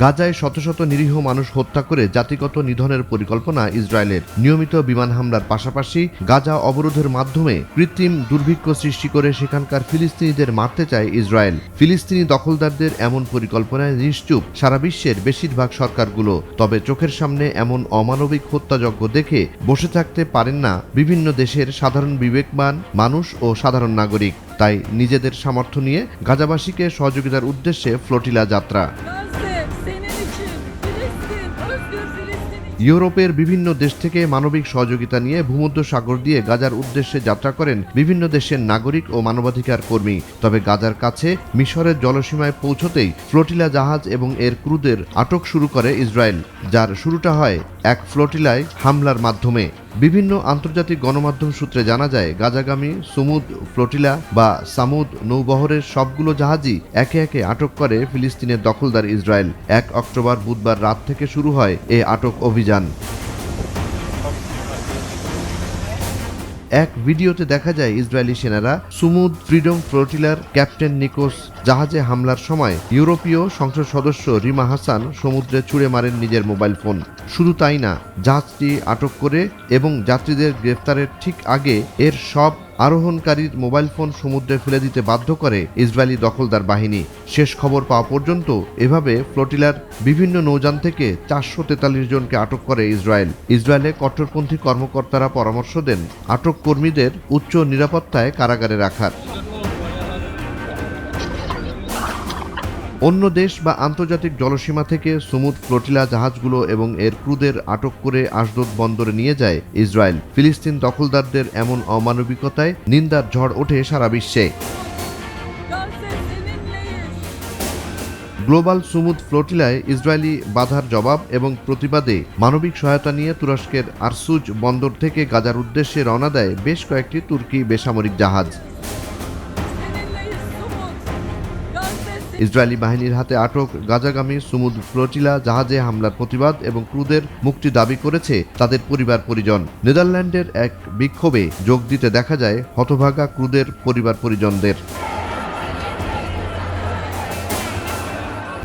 গাজায় শত শত নিরীহ মানুষ হত্যা করে জাতিগত নিধনের পরিকল্পনা ইসরায়েলের। নিয়মিত বিমান হামলার পাশাপাশি গাজা অবরোধের মাধ্যমে কৃত্রিম দুর্ভিক্ষ সৃষ্টি করে সেখানকার ফিলিস্তিনিদের মারতে চায় ইসরায়েল। ফিলিস্তিনি দখলদারদের এমন পরিকল্পনায় নিশ্চুপ সারা বিশ্বের বেশিরভাগ সরকারগুলো। তবে চোখের সামনে এমন অমানবিক হত্যাযজ্ঞ দেখে বসে থাকতে পারেন না বিভিন্ন দেশের সাধারণ বিবেকবান মানুষ ও সাধারণ নাগরিক। তাই নিজেদের সামর্থ্য নিয়ে গাজাবাসীকে সহযোগিতার উদ্দেশ্যে ফ্লোটিলা যাত্রা. ইউরোপের বিভিন্ন দেশ থেকে মানবিক সহযোগিতা নিয়ে ভূমধ্য সাগর দিয়ে গাজার উদ্দেশ্যে যাত্রা করেন বিভিন্ন দেশের নাগরিক ও মানবাধিকার কর্মী তবে গাজার কাছে মিশরের জলসীমায় পৌঁছতেই ফ্লোটিলা জাহাজ এবং এর ক্রুদের আটক শুরু করে ইসরায়েল, যার শুরুটা হয় এক ফ্লোটিলায় হামলার মাধ্যমে বিভিন্ন আন্তর্জাতিক গণমাধ্যম সূত্রে জানা যায়, গাজাগামী সুমুদ ফ্লোটিলা বা সামুদ নৌবহরের সবগুলো জাহাজই একে একে আটক করে ফিলিস্তিনের দখলদার ইসরায়েল। এক অক্টোবর বুধবার রাত থেকে শুরু হয় এ আটক অভিযান। এক ভিডিওতে দেখা যায়, ইসরায়েলি সেনারা সুমুদ ফ্রিডম ফ্লোটিলার ক্যাপ্টেন নিকোস জাহাজে হামলার সময় ইউরোপীয় সংসদ সদস্য রিমা হাসান সমুদ্রে ছুঁড়ে মারেন নিজের মোবাইল ফোন। শুধু তাই না, জাহাজটি আটক করে এবং যাত্রীদের গ্রেফতারের ঠিক আগে এর সব আরোহণকারীর মোবাইল ফোন সমুদ্রে ফেলে দিতে বাধ্য করে ইসরায়েলি দখলদার বাহিনী। শেষ খবর পাওয়া পর্যন্ত এভাবে ফ্লোটিলার বিভিন্ন নৌযান থেকে চারশো তেতাল্লিশ জনকে আটক করে ইসরায়েল। ইসরায়েলে কট্টরপন্থী কর্মকর্তারা পরামর্শ দেন, আটক কর্মীদের উচ্চ নিরাপত্তায় কারাগারে রাখার। অন্য দেশ বা আন্তর্জাতিক জলসীমা থেকে সুমুদ ফ্লোটিলা জাহাজগুলো এবং এর ক্রুদের আটক করে আশদোদ বন্দরে নিয়ে যায় ইসরায়েল। ফিলিস্তিন দখলদারদের এমন অমানবিকতায় নিন্দার ঝড় ওঠে সারা বিশ্বে। গ্লোবাল সুমুদ ফ্লোটিলায় ইসরায়েলি বাধার জবাব এবং প্রতিবাদে মানবিক সহায়তা নিয়ে তুরস্কের আরসুজ বন্দর থেকে গাজার উদ্দেশ্যে রওনা দেয় বেশ কয়েকটি তুর্কি বেসামরিক জাহাজ। ইসরায়েলি বাহিনীর হাতে আটক গাজাগামী সুমুদ ফ্লোটিলা জাহাজে হামলার প্রতিবাদ এবং ক্রুদের মুক্তি দাবি করেছে তাদের পরিবার পরিজন। নেদারল্যান্ডের এক বিক্ষোভে যোগ দিতে দেখা যায় হতভাগা ক্রুদের পরিবার পরিজনদের।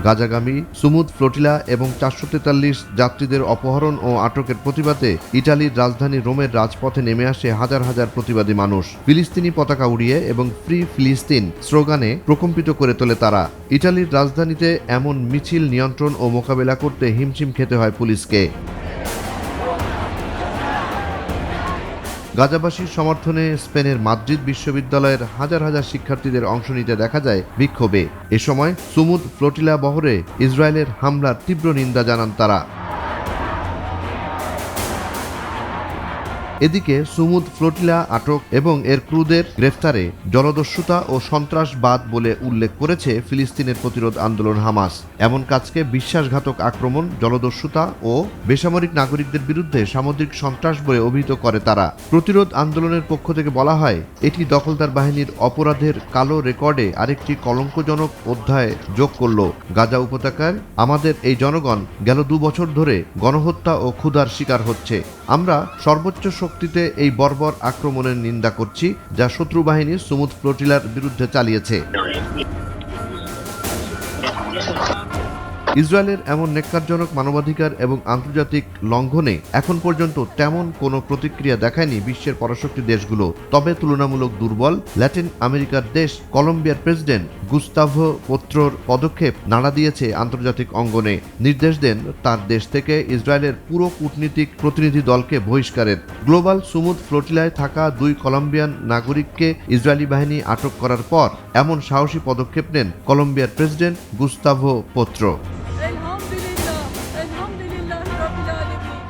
গাজাগামী সুমুদ, ফ্লোটিলা এবং চারশো তেতাল্লিশ যাত্রীদের অপহরণ ও আটকের প্রতিবাদে ইটালির রাজধানী রোমের রাজপথে নেমে আসে হাজার হাজার প্রতিবাদী মানুষ। ফিলিস্তিনি পতাকা উড়িয়ে এবং ফ্রি ফিলিস্তিন স্লোগানে প্রকম্পিত করে তোলে তারা। ইটালির রাজধানীতে এমন মিছিল, নিয়ন্ত্রণ ও মোকাবেলা করতে হিমশিম খেতে হয় পুলিশকে। গাজাবাসীর সমর্থনে স্পেনের মাদ্রিদ বিশ্ববিদ্যালয়ের হাজার হাজার শিক্ষার্থীদের অংশ নিতে দেখা যায় বিক্ষোভে। এ সময় সুমুদ ফ্লোটিলা বহরে ইসরায়েলের হামলার তীব্র নিন্দা জানান তারা। এদিকে সুমুদ ফ্লোটিলা আটক এবং এর ক্রুদের গ্রেফতারে জলদস্যুতা ও সন্ত্রাসবাদ বলে উল্লেখ করেছে ফিলিস্তিনের প্রতিরোধ আন্দোলন হামাস। এমন কাজকে বিশ্বাসঘাতক আক্রমণ, জলদস্যুতা ও বেসামরিক নাগরিকদের বিরুদ্ধে সামুদ্রিক সন্ত্রাস বলে অভিহিত করে তারা। প্রতিরোধ আন্দোলনের পক্ষ থেকে বলা হয়, এটি দখলদার বাহিনীর অপরাধের কালো রেকর্ডে আরেকটি কলঙ্কজনক অধ্যায় যোগ করল। গাজা উপত্যকার আমাদের এই জনগণ গেল দু বছর ধরে গণহত্যা ও ক্ষুধার শিকার হচ্ছে। আমরা সর্বোচ্চ শক্তিতে এই বর্বর আক্রমণের নিন্দা করছি, যা শত্রু বাহিনী সুমুদ ফ্লোটিলার বিরুদ্ধে চালিয়েছে। ইসরায়েলের এমন নেককারজনক মানবাধিকার এবং আন্তর্জাতিক লঙ্ঘনে এখন পর্যন্ত তেমন কোনো প্রতিক্রিয়া দেখায়নি বিশ্বের পরাশক্তি দেশগুলো। তবে তুলনামূলক দুর্বল ল্যাটিন আমেরিকার দেশ কলম্বিয়ার প্রেসিডেন্ট গুস্তাভো পত্রর পদক্ষেপ নাড়া দিয়েছে আন্তর্জাতিক অঙ্গনে। নির্দেশ দেন তার দেশ থেকে ইসরায়েলের পুরো কূটনীতিক প্রতিনিধি দলকে বহিষ্কারের। গ্লোবাল সুমুদ ফ্লোটিলায় থাকা দুই কলম্বিয়ান নাগরিককে ইসরায়েলি বাহিনী আটক করার পর এমন সাহসী পদক্ষেপ নেন কলম্বিয়ার প্রেসিডেন্ট গুস্তাভো পত্র।